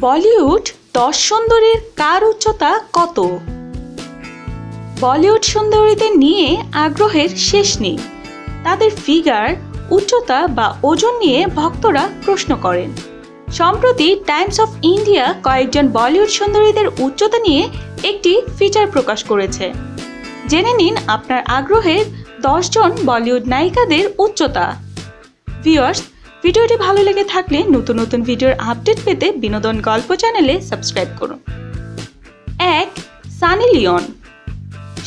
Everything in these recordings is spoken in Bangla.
বলিউড দশ সুন্দরীর কার উচ্চতা কত? বলিউড সুন্দরীদের নিয়ে আগ্রহের শেষ নেই। তাদের ফিগার, উচ্চতা বা ওজন নিয়ে ভক্তরা প্রশ্ন করেন। সম্প্রতি টাইমস অফ ইন্ডিয়া কয়েকজন বলিউড সুন্দরীদের উচ্চতা নিয়ে একটি ফিচার প্রকাশ করেছে। জেনে নিন আপনার আগ্রহের দশজন বলিউড নায়িকাদের উচ্চতা। ভিওয়ার্স ভিডিওটি ভালো লেগে থাকলে নতুন নতুন ভিডিওর আপডেট পেতে বিনোদন গল্প চ্যানেলে সাবস্ক্রাইব করুন। এক, সানি লিওন।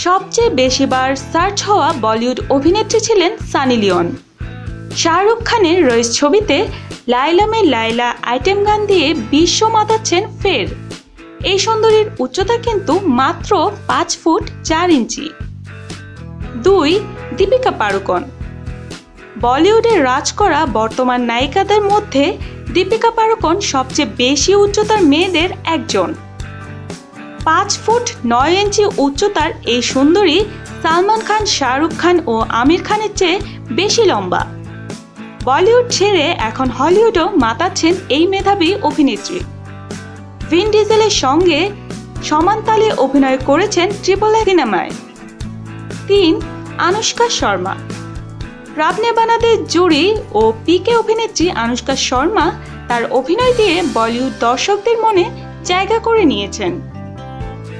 সবচেয়ে বেশিবার সার্চ হওয়া বলিউড অভিনেত্রী ছিলেন সানি লিওন। শাহরুখ খানের রইস ছবিতে লাইলা মে লাইলা আইটেম গান দিয়ে বিশ্ব মাতাচ্ছেন ফের। এই সুন্দরীর উচ্চতা কিন্তু মাত্র পাঁচ ফুট চার ইঞ্চি। দুই, দীপিকা পাড়ুকন। বলিউডে রাজ করা বর্তমান নায়িকাদের মধ্যে দীপিকা পাড়ুকোন সবচেয়ে বেশি উচ্চতার মেয়েদের একজন। পাঁচ ফুট নয় ইঞ্চি উচ্চতার এই সুন্দরী সালমান খান, শাহরুখ খান ও আমির খানের চেয়ে বেশি লম্বা। বলিউড ছেড়ে এখন হলিউডও মাতাচ্ছেন এই মেধাবী অভিনেত্রী। ভিন ডিজেলের সঙ্গে সমান তালে অভিনয় করেছেন ট্রিপল সিনেমায়। তিন, আনুষ্কা শর্মা। রাবনে বানাদের জুড়ি ও পিকে অভিনেত্রী আনুষ্কা শর্মা তার অভিনয় দিয়ে বলিউড দর্শকদের মনে জায়গা করে নিয়েছেন।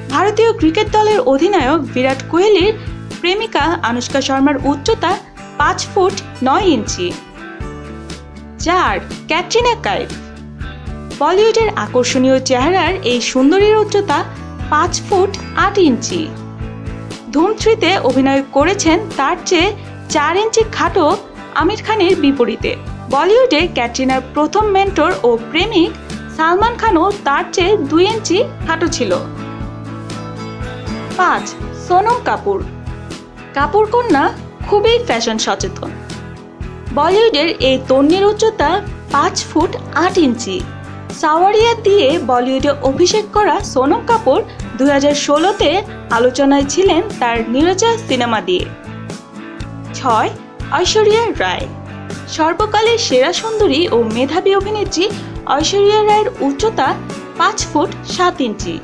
ভারতীয় ক্রিকেট দলের অধিনায়ক বিরাট কোহলির প্রেমিকা আনুষ্কা শর্মার উচ্চতা পাঁচ ফুট নয় ইঞ্চি। চার, ক্যাটরিনা কাইফ। বলিউডের আকর্ষণীয় চেহারার এই সুন্দরীর উচ্চতা পাঁচ ফুট আট ইঞ্চি। ধুম থ্রিতে অভিনয় করেছেন তার চেয়ে চার ইঞ্চি খাটো আমির খানের বিপরীতে। বলিউডে ক্যাটরিনার প্রথম মেন্টর ও প্রেমিক সালমান খানও তার চেয়ে দুই ইঞ্চি খাটো ছিল। পাঁচ, সোনম কাপুর। কাপুর কন্যা খুবই ফ্যাশন সচেতন। বলিউডের এই তন্নির উচ্চতা পাঁচ ফুট আট ইঞ্চি। সাওয়ারিয়া দিয়ে বলিউডে অভিষেক করা সোনম কাপুর দু হাজার ষোলোতে আলোচনায় ছিলেন তার নিরজা সিনেমা দিয়ে। ছয়, ঐশ্বরিয়া রায়। সর্বকালের সেরা সুন্দরী ও মেধাবী অভিনেত্রী ঐশ্বরিয়া রায়ের উচ্চতা পাঁচ ফুট সাত ইঞ্চি।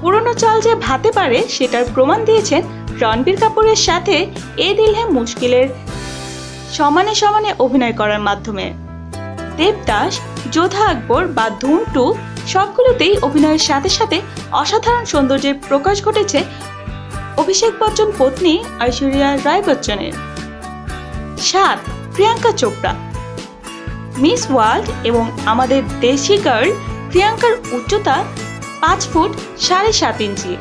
পুরনো চাল যে ভাতে পারে সেটার প্রমাণ দিয়েছেন রণবীর কাপুরের সাথে এ দিল হে মুশকিলের সমানে সমানে অভিনয় করার মাধ্যমে। দেবদাস, যোধা আকবর বা ধুম টু সবগুলোতেই অভিনয়ের সাথে সাথে অসাধারণ সৌন্দর্যের প্রকাশ ঘটেছে অভিষেক বচ্চন পত্নী ঐশ্বরিয়া রায় বচ্চনের সাত, প্রিয়াঙ্কা চোপড়া। মিস ওয়ার্ল্ড এবং আমাদের দেশি গার্ল প্রিয়াঙ্কার উচ্চতা পাঁচ ফুট সাড়ে সাত ইঞ্চি।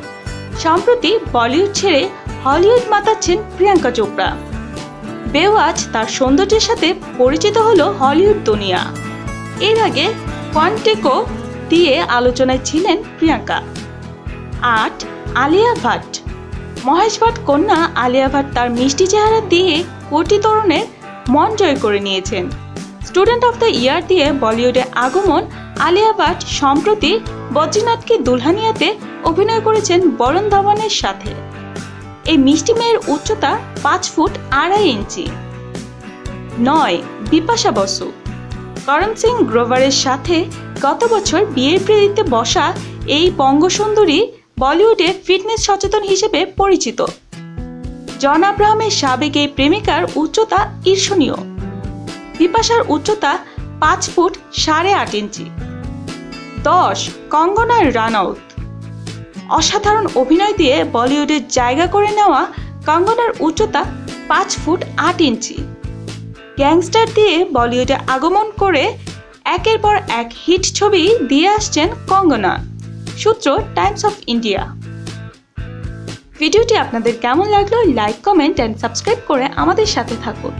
সম্প্রতি বলিউড ছেড়ে হলিউড মাতাচ্ছেন প্রিয়াঙ্কা চোপড়া। বেওয়াজ তার সৌন্দর্যের সাথে পরিচিত হলো হলিউড দুনিয়া। এর আগে কোয়ান্টেকো দিয়ে আলোচনায় ছিলেন প্রিয়াঙ্কা। আট, আলিয়া ভাট। মহেশ ভাট কন্যা আলিয়া ভাট তার মিষ্টি চেহারা দিয়ে কোটি তরুণের মন জয় করে নিয়েছেন। স্টুডেন্ট অফ দ্য ইয়ার দিয়ে বলিউডে আগমন আলিয়া ভাট সম্প্রতি বদ্রীনাথকে দুলহানিয়াতে অভিনয় করেছেন বরুণ ধাওয়ানের সাথে। এই মিষ্টি মেয়ের উচ্চতা পাঁচ ফুট আড়াই ইঞ্চি। নয়, বিপাশা বসু। করণ সিং গ্রোভারের সাথে গত বছর বিয়ের প্রীতিতে বসা এই বঙ্গসুন্দরী বলিউডে ফিটনেস সচেতন হিসেবে পরিচিত। জন আব্রাহামের সাবেক এই প্রেমিকার উচ্চতা ঈর্ষণীয়। বিপাশার উচ্চতা পাঁচ ফুট সাড়ে আট ইঞ্চি। দশ কঙ্গনা রানৌত অসাধারণ অভিনয় দিয়ে বলিউডের জায়গা করে নেওয়া কঙ্গনার উচ্চতা পাঁচ ফুট আট ইঞ্চি। গ্যাংস্টার দিয়ে বলিউডে আগমন করে একের পর এক হিট ছবি দিয়ে আসছেন কঙ্গনা। সূত্র টাইমস অফ ইন্ডিয়া। ভিডিওটি আপনাদের কেমন লাগল, লাইক, কমেন্ট অ্যান্ড সাবস্ক্রাইব করে আমাদের সাথে থাকুন।